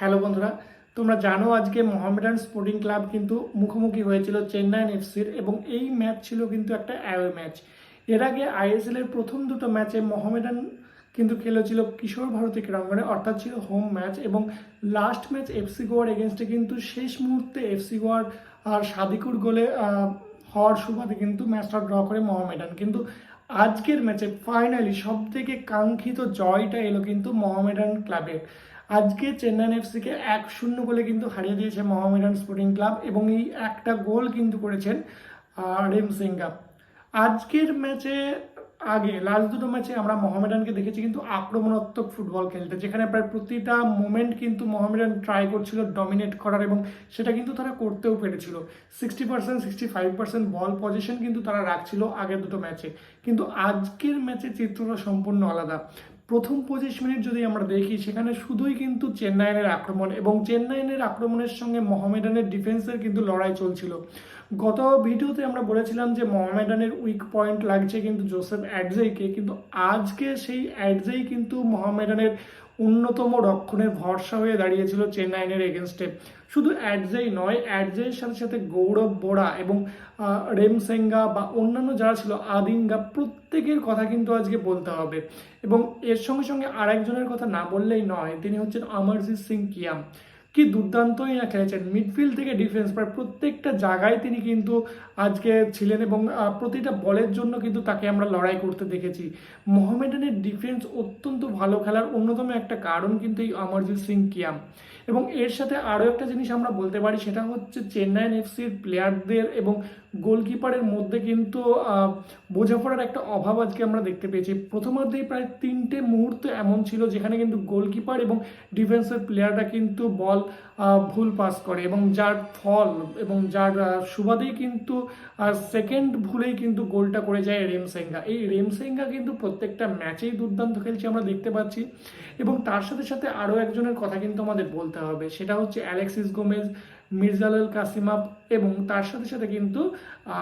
Hello বন্ধুরা, তোমরা জানো আজকে মোহামেডান স্পোর্টিং ক্লাব কিন্তু মুখোমুখি হয়েছিল চেন্নাইন এফসির এবং এই ম্যাচ ছিল কিন্তু একটা অ্যাওয়ে ম্যাচ। এর আগে আইএসএল এর প্রথম দুটো ম্যাচে মোহামেডান কিন্তু খেলেছিল কিশোর ভারতী ক্রীড়াঙ্গনে, অর্থাৎ ছিল হোম ম্যাচ এবং লাস্ট ম্যাচ এফসি গোয়ার এগেনস্টে কিন্তু শেষ মুহূর্তে এফসি গোয়ার আর সাদিকুর গোলে হওয়ার সুবাদে কিন্তু ম্যাচটা ড্র করে মোহামেডান। কিন্তু আজকের ম্যাচে ফাইনালি সব থেকে কাঙ্ক্ষিত জয়টা এলো কিন্তু মোহামেডান ক্লাবের। আজকে চেন্নাইন এফসিকে এক শূন্য গোলে কিন্তু হারিয়ে দিয়েছে মোহামেডান স্পোর্টিং ক্লাব এবং এই একটা গোল কিন্তু করেছেন রেম সিংগা আজকের ম্যাচে আগে, লাস্ট দুটো ম্যাচে আমরা মোহামেডানকে দেখেছি কিন্তু আক্রমণাত্মক ফুটবল খেলতে, যেখানে প্রায় প্রতিটা মোমেন্ট কিন্তু মোহামেডান ট্রাই করছিল ডমিনেট করার এবং সেটা কিন্তু তারা করতেও পেরেছিল। Sixty percent sixty five percent ball position কিন্তু তারা রাখছিল আগের দুটো ম্যাচে। কিন্তু আজকের ম্যাচে চিত্রটা সম্পূর্ণ আলাদা। প্রথম পঁচিশ মিনিট যদি আমরা দেখি, সেখানে শুধুই কিন্তু চেন্নাইয়ের আক্রমণ এবং চেন্নাইয়ের আক্রমণের সঙ্গে মহামেডানের ডিফেন্সের কিন্তু লড়াই চলছিল। গত ভিডিওতে আমরা বলেছিলাম যে মহামেডানের উইক পয়েন্ট লাগছে কিন্তু জোসেফ অ্যাডজেইকে, কিন্তু আজকে সেই অ্যাডজেই কিন্তু মোহামেডানের অন্যতম রক্ষণের ভরসা হয়ে দাঁড়িয়েছিল চেন্নাইনের এগেনস্টে শুধু অ্যাডজেই নয় অ্যাডজের সাথে সাথে গৌরব বোরা এবং রেমসেঙ্গা বা অন্যান্য যারা ছিল, আদিঙ্গা প্রত্যেকের কথা কিন্তু আজকে বলতে হবে। এবং এর সঙ্গে সঙ্গে আরেকজনের কথা না বললেই নয়, তিনি হচ্ছেন অমরজিৎ সিং কিয়াম। কি দুর্দান্তই না খেলেছেন। মিডফিল্ড থেকে ডিফেন্স প্রায় প্রত্যেকটা জায়গায় তিনি কিন্তু আজকে ছিলেন এবং প্রতিটা বলের জন্য কিন্তু তাকে আমরা লড়াই করতে দেখেছি। মোহামেডানের ডিফেন্স অত্যন্ত ভালো খেলার অন্যতম একটা কারণ কিন্তু এই অমরজিৎ সিং কিয়াম। এবং এর সাথে আরও একটা জিনিস আমরা বলতে পারি, সেটা হচ্ছে চেন্নাইন এফসির প্লেয়ারদের এবং গোলকিপারের মধ্যে কিন্তু বোঝাপড়ার একটা অভাব আজকে আমরা দেখতে পেয়েছি। প্রথমার্ধেই প্রায় তিনটে মুহূর্ত এমন ছিল যেখানে কিন্তু গোলকিপার এবং ডিফেন্সের প্লেয়াররা কিন্তু বল আহ, ভুল পাস করে এবং যার ফল এবং যার সুবাদেই কিন্তু সেকেন্ড ভুলেই কিন্তু গোলটা করে যায় রেমসেঙ্গা। এই রেমসেঙ্গা কিন্তু প্রত্যেকটা ম্যাচেই দুর্দান্ত খেলছে আমরা দেখতে পাচ্ছি। এবং তার সাথে সাথে আরও একজনের কথা কিন্তু আমাদের বলতে হবে। সেটা হচ্ছে অ্যালেক্সিস গোমেজ। মির্জালাল কাসিমাপ এবং তার সাথে সাথে কিন্তু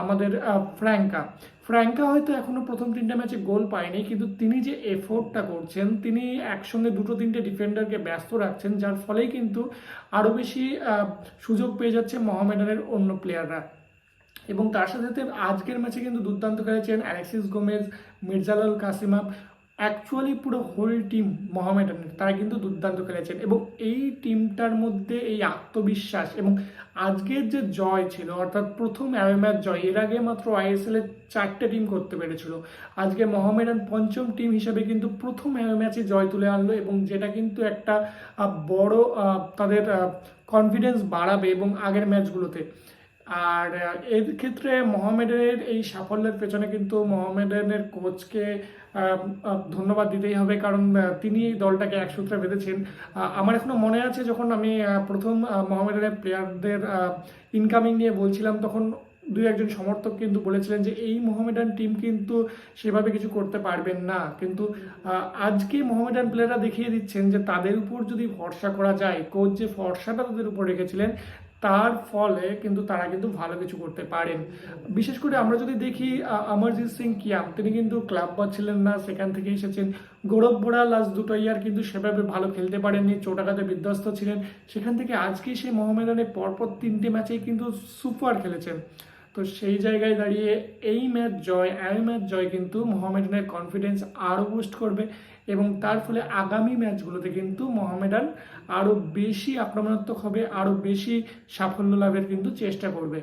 আমাদের ফ্র্যাঙ্কা। ফ্র্যাঙ্কা হয়তো এখনও প্রথম তিনটা ম্যাচে গোল পায়নি, কিন্তু তিনি যে এফোর্টটা করছেন, তিনি একসঙ্গে দুটো তিনটে ডিফেন্ডারকে ব্যস্ত রাখছেন, যার ফলেই কিন্তু আরও বেশি সুযোগ পেয়ে যাচ্ছে মোহামেডানের অন্য প্লেয়াররা। এবং তার সাথে সাথে আজকের ম্যাচে কিন্তু দুর্দান্ত খেলেছেন Alexis Gomez Mirjalol Kasimov actually পুরো হোল টিম মোহামেডানের তারা কিন্তু দুর্দান্ত খেলেছেন এবং এই টিমটার মধ্যে এই আত্মবিশ্বাস এবং আজকের যে জয় ছিল, অর্থাৎ প্রথম অ্যাওয়ে ম্যাচ জয়, এর আগে মাত্র আইএসএল এর চারটে টিম করতে পেরেছিল। আজকে মোহামেডান পঞ্চম টিম হিসেবে কিন্তু প্রথম অ্যাওয়ে ম্যাচে জয় তুলে আনলো এবং যেটা কিন্তু একটা বড় তাদের কনফিডেন্স বাড়াবে এবং আগের ম্যাচগুলোতে আর এর ক্ষেত্রে মোহামেডানের এই সাফল্যের পেছনে কিন্তু মোহামেডানের কোচকে ধন্যবাদ দিতেই হবে। কারণ তিনি দলটাকে এক সূত্রে বেঁধেছেন। আমার এখনও মনে আছে যখন আমি প্রথম মোহামেডানের প্লেয়ারদের ইনকামিং নিয়ে বলছিলাম, তখন দুই একজন সমর্থক কিন্তু বলেছিলেন যে, এই মোহামেডান টিম কিন্তু সেভাবে কিছু করতে পারবেন না। কিন্তু আজকে মোহামেডান প্লেয়াররা দেখিয়ে দিচ্ছেন যে, তাদের উপর যদি ভরসা করা যায়, কোচ যে ভরসাটা তাদের উপর রেখেছিলেন তার ফলে কিন্তু তারা কিন্তু ভালো কিছু করতে পারেন। বিশেষ করে আমরা যদি দেখি অমরজিৎ সিং কিয়াম, তিনি কিন্তু ক্লাব ছিলেন না, সেখান থেকে এসেছেন। গৌরব বোড়া লাস্ট দুটো ইয়ার কিন্তু সেভাবে ভালো খেলতে পারেননি, চোটাঘাতে বিধ্বস্ত ছিলেন। সেখান থেকে আজকে সেই মোহামেডানে পরপর তিনটে ম্যাচেই কিন্তু সুপার খেলেছেন। তো সেই জায়গায় দাঁড়িয়ে এই ম্যাচ জয়, এই ম্যাচ জয় কিন্তু মোহামেডানের কনফিডেন্স আরও বুস্ট করবে এবং তার ফলে আগামী ম্যাচগুলোতে কিন্তু মোহামেডান আরও বেশি আক্রমণাত্মক হবে আরও বেশি সাফল্য লাভের কিন্তু চেষ্টা করবে।